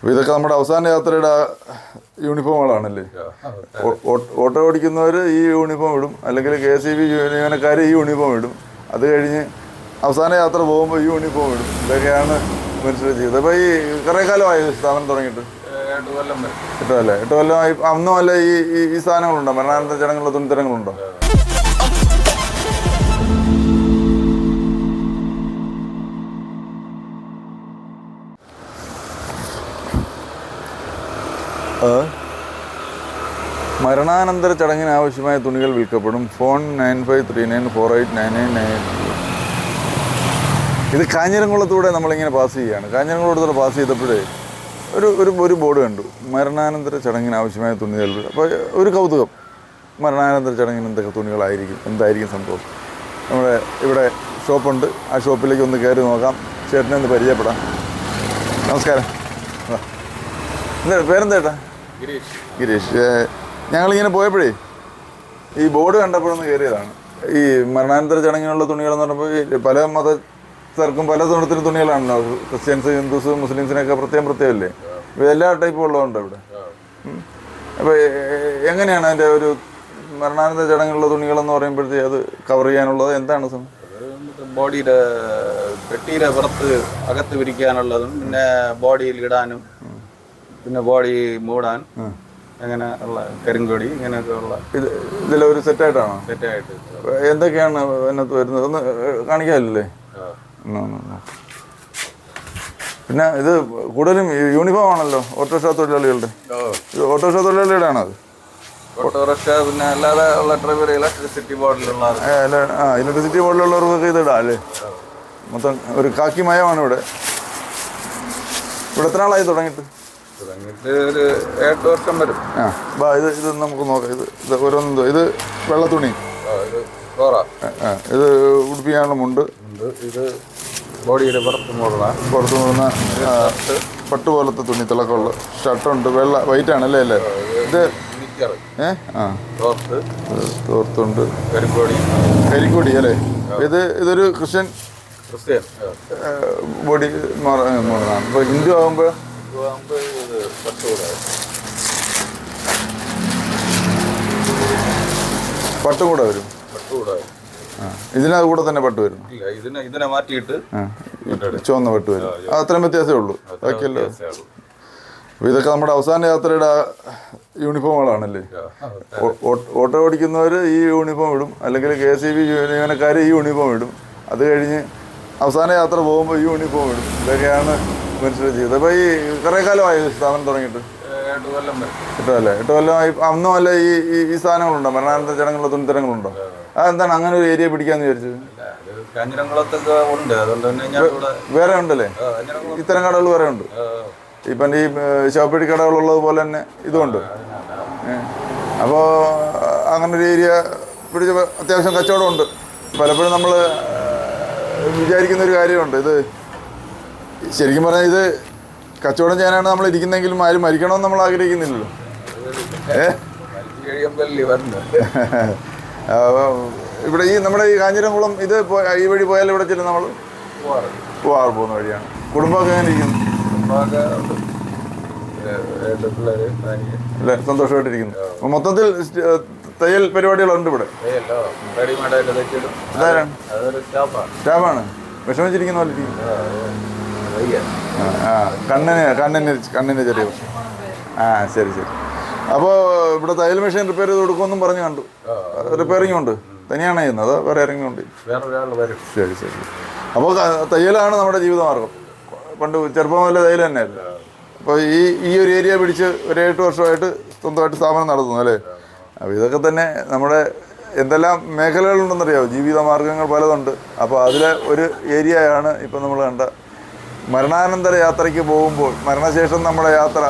അപ്പോൾ ഇതൊക്കെ നമ്മുടെ അവസാന യാത്രയുടെ യൂണിഫോമുകളാണല്ലേ? ഓട്ടോ ഓടിക്കുന്നവർ ഈ യൂണിഫോം ഇടും. അല്ലെങ്കിൽ കെ എസ് ഇ ബി ജീവനക്കാർ ഈ യൂണിഫോം ഇടും. അത് കഴിഞ്ഞ് അവസാന യാത്ര പോകുമ്പോൾ ഈ യൂണിഫോം ഇടും. ഇതൊക്കെയാണ് മനുഷ്യരുടെ ജീവിതം അപ്പോൾ ഈ കുറേ കാലമായി സ്ഥാപനം തുടങ്ങിയിട്ട്? എട്ട് കൊല്ലം എട്ട് കൊല്ലമായി അന്നും അല്ല ഈ ഈ- ഈ സാധനങ്ങളുണ്ടോ? മരണാനന്തര ചടങ്ങുള്ള തുണിത്തരങ്ങളുണ്ടോ? മരണാനന്തര ചടങ്ങിന് ആവശ്യമായ തുണികൾ വിൽക്കപ്പെടും. Phone nine five three nine four eight nine nine nine. ഇത് കാഞ്ഞിരംകുളത്തൂടെ നമ്മളിങ്ങനെ പാസ് ചെയ്യുകയാണ്. കാഞ്ഞിരംകുളത്തൂടെ പാസ് ചെയ്തപ്പോഴേ ഒരു ഒരു ഒരു ബോർഡ് കണ്ടു. മരണാനന്തര ചടങ്ങിന് ആവശ്യമായ തുണികൾ. അപ്പോൾ ഒരു കൗതുകം. മരണാനന്തര ചടങ്ങിന് എന്തൊക്കെ തുണികളായിരിക്കും? എന്തായിരിക്കും സംഭവം? നമ്മുടെ ഇവിടെ ഷോപ്പുണ്ട്. ആ ഷോപ്പിലേക്ക് ഒന്ന് കയറി നോക്കാം. ചേട്ടനെ ഒന്ന് പരിചയപ്പെടാം. നമസ്കാരം. എന്താ പേരെന്തേട്ടാ ഗിരീഷ് ഗിരീഷ്. ഞങ്ങളിങ്ങനെ പോയപ്പോഴേ ഈ ബോർഡ് കണ്ടപ്പോഴൊന്ന് കയറിയതാണ്. ഈ മരണാനന്തര ചടങ്ങിനുള്ള തുണികളെന്ന് പറഞ്ഞപ്പോൾ പല മതസ്ഥർക്കും പല തരത്തിലും തുണികളാണല്ലോ. ക്രിസ്ത്യൻസ് ഹിന്ദുസ് മുസ്ലിംസിനൊക്കെ പ്രത്യേകം പ്രത്യേകമല്ലേ? എല്ലാ ടൈപ്പും ഉള്ളതുണ്ട് ഇവിടെ. അപ്പോൾ എങ്ങനെയാണ് അതിന്റെ ഒരു മരണാനന്തര ചടങ്ങിനുള്ള തുണികളെന്ന് പറയുമ്പോഴത്തേ അത് കവർ ചെയ്യാനുള്ളത്? എന്താണ് സം- അത് നമുക്ക് ബോഡിയുടെ പെട്ടിയുടെ പുറത്ത് അകത്ത് വിരിക്കാനുള്ളതും പിന്നെ ബോഡിയിൽ ഇടാനും പിന്നെ ബോഡി മൂടാൻ അങ്ങനെ ഉള്ള കരിങ്കൊടി ഇങ്ങനെയൊക്കെ ഉള്ള ഇത് ഇതിലൊരു സെറ്റായിട്ടാണോ? സെറ്റായിട്ട്. എന്തൊക്കെയാണ് അതിനകത്ത് വരുന്നത്? ഒന്ന് കാണിക്കാമല്ലേ പിന്നെ ഇത് കൂടുതലും യൂണിഫോം ആണല്ലോ ഓട്ടോറിക്ഷ തൊഴിലാളികളുടെ. ഓട്ടോറിക്ഷ തൊഴിലാളിയുടെ ആണോ അത്? ഓട്ടോറിക്ഷ പിന്നെ അല്ലാതെ ഉള്ള ഡ്രൈവർ ഇലക്ട്രിസിറ്റി ബോർഡിലുള്ള ആ ഇലക്ട്രിസിറ്റി ബോർഡിലുള്ളവർക്കൊക്കെ ഇത് ഇടാം അല്ലേ? മൊത്തം ഒരു കാക്കി മയമാണ് ഇവിടെ ഇവിടെ എത്ര ആളായി തുടങ്ങിയിട്ട്? തുടങ്ങിയിട്ട് ഒരു എട്ട് വർഷം വരും. ആ ബാ ഇത് ഇത് നമുക്ക് നോക്കാം. ഇത് ഇത് ഓരോന്നും ഇത് വെള്ള തുണി ആ, ഇത് കോറ ആ, ഇത് ഉടുപ്പിക്കാനുള്ള മുണ്ട് ഉണ്ട്. ഇത് ബോഡിയുടെ പുറത്ത് പോകുന്ന പട്ട് പോലത്തെ തുണി തിളക്കമുള്ള ഷർട്ടുണ്ട്. വെള്ള വൈറ്റ് ആണല്ലേ അല്ലേ ഇത് നിക്കർ ഏ? ആ. തോർത്ത്. തോർത്തുണ്ട്. കരിക്കോടി കരിക്കൊടി അല്ലേ? ഇത് ഇതൊരു ക്രിസ്ത്യൻ ക്രിസ്ത്യൻ. ബോഡി മോഡലാണ്. ഇപ്പൊ ഹിന്ദു ആകുമ്പോൾ ഇതാകുമ്പോൾ ഇത് പട്ടുകൂടെ പട്ടും കൂടെ വരും. പട്ടുകൂടെ ആ ഇതിനകത്ത് കൂടെ തന്നെ പട്ട് വരും. ഇല്ല ഇതിനെ ഇതിനെ മാറ്റിയിട്ട് ചുവന്ന പട്ട് വരും. അത് അത്രയും വ്യത്യാസമേ ഉള്ളൂ. ബാക്കിയല്ലോ അപ്പോൾ ഇതൊക്കെ നമ്മുടെ അവസാന യാത്രയുടെ യൂണിഫോമുകളാണല്ലേ? ഓട്ടോ ഓടിക്കുന്നവർ ഈ യൂണിഫോം ഇടും. അല്ലെങ്കിൽ കെ എസ് ഇ ബി ജീവനക്കാർ ഈ യൂണിഫോം ഇടും. അത് കഴിഞ്ഞ് അവസാന യാത്ര പോകുമ്പോൾ ഈ യൂണിഫോം ഇടും. ഇതൊക്കെയാണ് മനുഷ്യരുടെ ജീവിതം. അപ്പോൾ ഈ കുറേ കാലമായി സ്ഥാപനം തുടങ്ങിയിട്ട്? എട്ട് കൊല്ലം വരും. എട്ടോ കൊല്ലമായി അന്നും അല്ല ഈ ഈ- സാധനങ്ങളുണ്ടോ? മരണാനന്തര ജനങ്ങളുടെ തുണിത്തരങ്ങളുണ്ടോ? അതെന്താണ് അങ്ങനെ ഒരു ഏരിയ പിടിക്കാന്ന് വിചാരിച്ചത്? കാഞ്ഞിരംകുളത്തൊക്കെ ഉണ്ട്. അതുകൊണ്ട് തന്നെ ഞാൻ വേറെ ഉണ്ടല്ലേ? ഇത്തരം കടകൾ വേറെ ഉണ്ട്. ഇപ്പൊ ഈ ശവപ്പെടി കടകളുള്ളത് പോലെ തന്നെ ഇതുമുണ്ട് അപ്പോൾ അങ്ങനെ ഒരു ഏരിയ പിടിച്ച അത്യാവശ്യം കച്ചവടമുണ്ട് പലപ്പോഴും നമ്മൾ വിചാരിക്കുന്ന ഒരു കാര്യമുണ്ട്. ഇത് ശരിക്കും പറഞ്ഞാൽ ഇത് കച്ചവടം ചെയ്യാനാണ് നമ്മൾ ഇരിക്കുന്നതെങ്കിലും ആരും മരിക്കണമെന്ന് നമ്മൾ ആഗ്രഹിക്കുന്നില്ലല്ലോ. ഇവിടെ ഈ നമ്മുടെ ഈ കാഞ്ഞിരംകുളം ഇത് ഈ വഴി പോയാൽ ഇവിടെ ചെല്ലും നമ്മൾ? പോവാറ് പോകുന്ന വഴിയാണ്. കുടുംബമൊക്കെ എങ്ങനെ ഇരിക്കുന്നു? അല്ലേ? സന്തോഷമായിട്ടിരിക്കുന്നു. മൊത്തത്തിൽ തയ്യൽ പരിപാടികളുണ്ട് ഇവിടെ. സ്റ്റാഫാണ്. വിഷമിച്ചിരിക്കുന്ന പോലെ ആ, കണ്ണിന് കണ്ണിന് കണ്ണിന് ചെറിയ ആ ശരി ശരി. അപ്പോൾ ഇവിടെ തയ്യൽ മെഷീൻ റിപ്പയർ ചെയ്ത് കൊടുക്കുമെന്നും പറഞ്ഞു കണ്ടു. റിപ്പയറിംഗ് ഉണ്ട്. തനിയാണ് ചെയ്യുന്നത്? അതോ വേറെ ആരെങ്കിലും ഉണ്ട്? ശരി ശരി അപ്പോൾ തയ്യലാണ് നമ്മുടെ ജീവിതമാർഗം. പണ്ട് ചെറുപ്പം മുതലേ തയ്യൽ തന്നെയല്ലേ അപ്പോൾ ഈ ഈ ഒരു ഏരിയ പിടിച്ച് ഒരു എട്ട് വർഷമായിട്ട് സ്വന്തമായിട്ട് സ്ഥാപനം നടത്തുന്നു അല്ലേ? അപ്പോൾ ഇതൊക്കെ തന്നെ നമ്മുടെ എന്തെല്ലാം മേഖലകളുണ്ടെന്നറിയാമോ ജീവിത മാർഗങ്ങൾ പലതുണ്ട്. അപ്പോൾ അതിലെ ഒരു ഏരിയയാണ് ഇപ്പം നമ്മൾ കണ്ട. മരണാനന്തര യാത്രയ്ക്ക് പോകുമ്പോൾ മരണശേഷം നമ്മുടെ യാത്ര.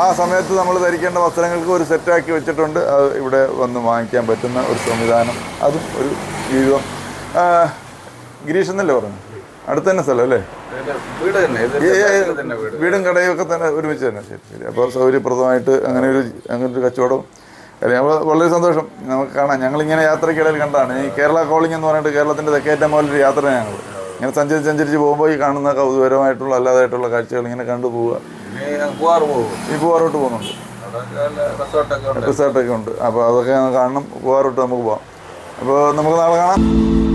ആ സമയത്ത് നമ്മൾ ധരിക്കേണ്ട വസ്ത്രങ്ങൾക്ക് ഒരു സെറ്റാക്കി വെച്ചിട്ടുണ്ട്. അത് ഇവിടെ വന്ന് വാങ്ങിക്കാൻ പറ്റുന്ന ഒരു സംവിധാനം. അതും ഒരു ജീവിതം. ഗിരീഷ് എന്നല്ലേ പറഞ്ഞു അടുത്ത് തന്നെ സ്ഥലം അല്ലേ? വീട് കടയും ഒക്കെ തന്നെ ഒരുമിച്ച് തന്നെ. ശരി ശരി. അപ്പോൾ സൗകര്യപ്രദമായിട്ട് അങ്ങനെ ഒരു അങ്ങനെ ഒരു കച്ചവടം അല്ലെ വളരെ സന്തോഷം. നമുക്ക് കാണാം. ഞങ്ങളിങ്ങനെ യാത്രക്കിടയിൽ കണ്ടാണ് ഈ കേരള കോളിംഗ് എന്ന് പറഞ്ഞിട്ട് കേരളത്തിന്റെ തെക്കേറ്റം മുതലൊരു യാത്ര ഞങ്ങൾ ഇങ്ങനെ സഞ്ചരിച്ച് സഞ്ചരിച്ച് പോകുമ്പോൾ ഈ കാണുന്ന കൗതുകരമായിട്ടുള്ള അല്ലാതായിട്ടുള്ള കാഴ്ചകൾ ഇങ്ങനെ കണ്ടു പോവുക. ഈ പൂവാറോട്ട് പോകുന്നുണ്ട്. റിസോർട്ടൊക്കെ ഉണ്ട്. അപ്പോൾ അതൊക്കെ കാണണം. പൂവാറോട്ട് നമുക്ക് പോകാം അപ്പോൾ നമുക്ക് നാളെ കാണാം.